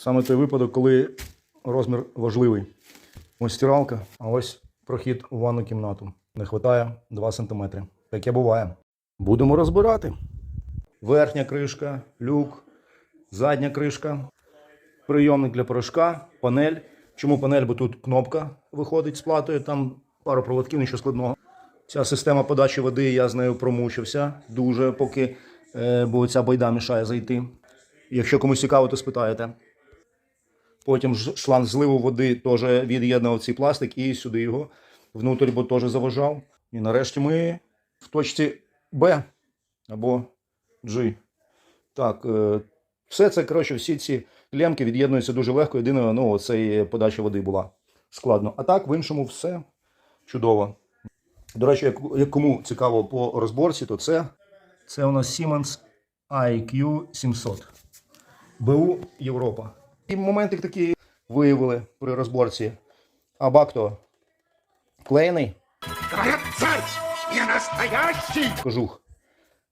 Саме той випадок, коли розмір важливий. Ось стиралка, а ось прохід у ванну кімнату. Не вистачає 2 см. Таке буває. Будемо розбирати. Верхня кришка, люк, задня кришка, прийомник для порошка, панель. Чому панель? Бо тут кнопка виходить з платою, там пару проводків, нічого складного. Ця система подачі води, я з нею промучився дуже, поки е, бо ця байда мішає зайти. Якщо комусь цікаво, то спитаєте. Потім шланг зливу води теж від'єднував цей пластик і сюди його внутрі, бо теж заважав. І нарешті ми в точці Б або G. Так, е, все це, коротше, всі ці лемки від'єднуються дуже легко. Єдине, ну, оцей подача води була складно. А так, в іншому, все чудово. До речі, як кому цікаво по розборці, то це, це у нас Siemens IQ 700. БУ Європа. І моментик такий виявили при розборці. А бак-то клеєний. Я настоящий! Кожух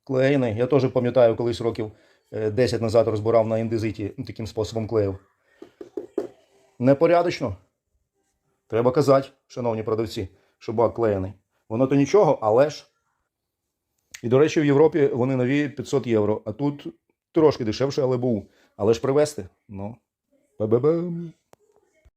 клеєний. Я теж пам'ятаю, колись років е, 10 назад розбирав на індезиті ну, таким способом клеїв. Непорядочно. Треба казати, шановні продавці, що бак клеєний. Воно то нічого, але ж. І, до речі, в Європі вони нові 500 євро, а тут трошки дешевше, але був. Але ж привезти. Ну. Ba-ba-boom.